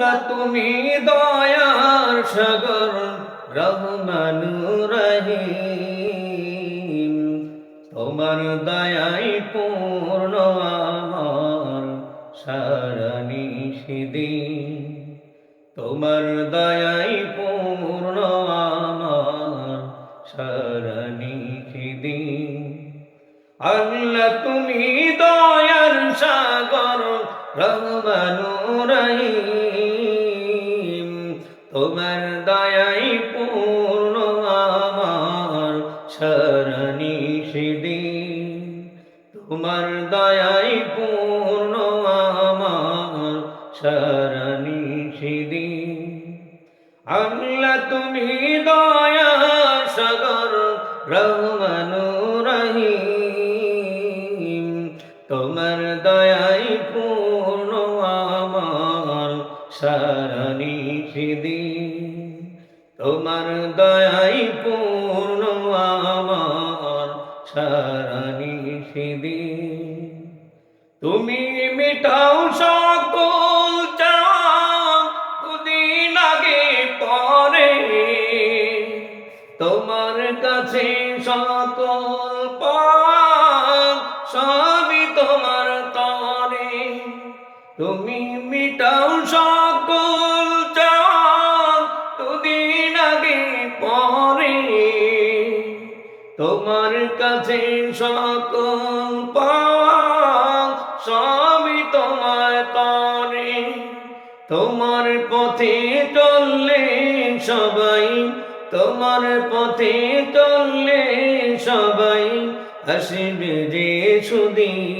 আল্লাহ তুমি দয়ার সাগর রহমানুর রহিম তোমার দয়াই পূর্ণ আমার সারণি সিদিন। তোমার দয়াই পূর্ণ আমার সারণি সিদিন। আল্লাহ তুমি দয়ার সাগর রহমানুর রহিম তোমার দয়াই পূর্ণ আমার শরণি সিদিন। তোমার দয়াই পূর্ণ আমার শরণি সিদিন। আল্লাহ তুমি দয়া সাগর রহমানুর রহিম। তোমার দয়াই পূর্ণ আমার সারণি তোমার দয়াই পূর্ণ আমার সারণি সিদিন তুমি মিটাও সকল দুদিন আগে পরে। তোমার কাছে সকল সবই তোমার তরে। তুমি তোমার সকল পাক সবই তোমার তরে। তোমার পথে চললে সবাই, তোমার পথে চললে সবাই, আসবে যে সুদিন।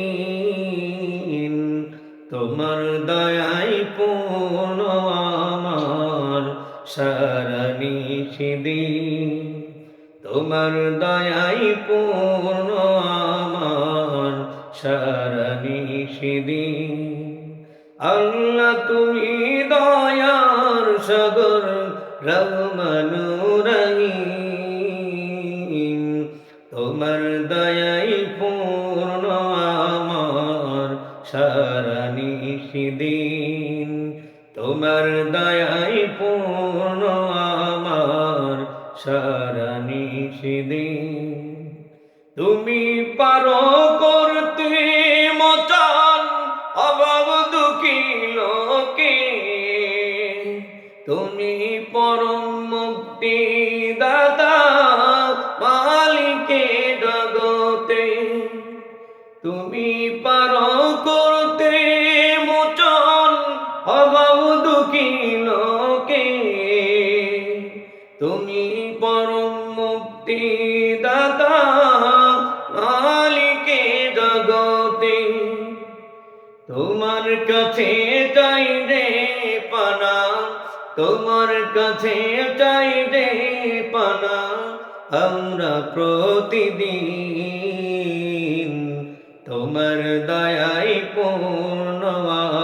তোমার দয়াই পূর্ণ আমার সারণি সিদিন তোমার দয়াই পূর্ণ আমার সারণি সিদিন আল্লাহ তুমি দয়ার সাগর রহিম। তোমার দয়াই পূর্ণ আমার সারণি সিদিন তোমার দয়াই পূর্ণ আমার সারণি তুমি পারো করতে মচান অভাব দুঃখী লোকে। তুমি পরম মুক্তি দাতা মালিকে জগতে। তুমি পারো করতে মোচন অভাব দুঃখী লোকে। তুমি পরম মুক্তি দাতা মালিকে জগতে। তোমার কাছে চাই রে পানা, তোমার কাছে চাই রে পানা, আমরা প্রতিদিন তোমার দয়াই পূর্ণ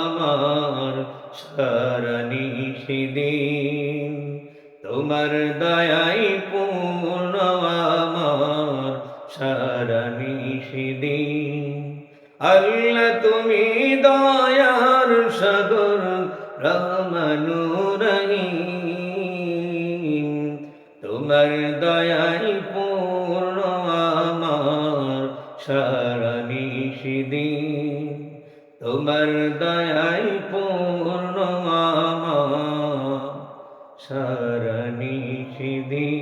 আমার সারণি সিদিন তোমার দয়াই পূর্ণ আমার সারণি সিদিন আল্লাহ তুমি দয়ার সাগর রহমানুর রহিম তোমার দয়াই পূর্ণ আমার সারণি সিদিন তোমার দয়াই পূর্ণ আমার সারণি সিদিন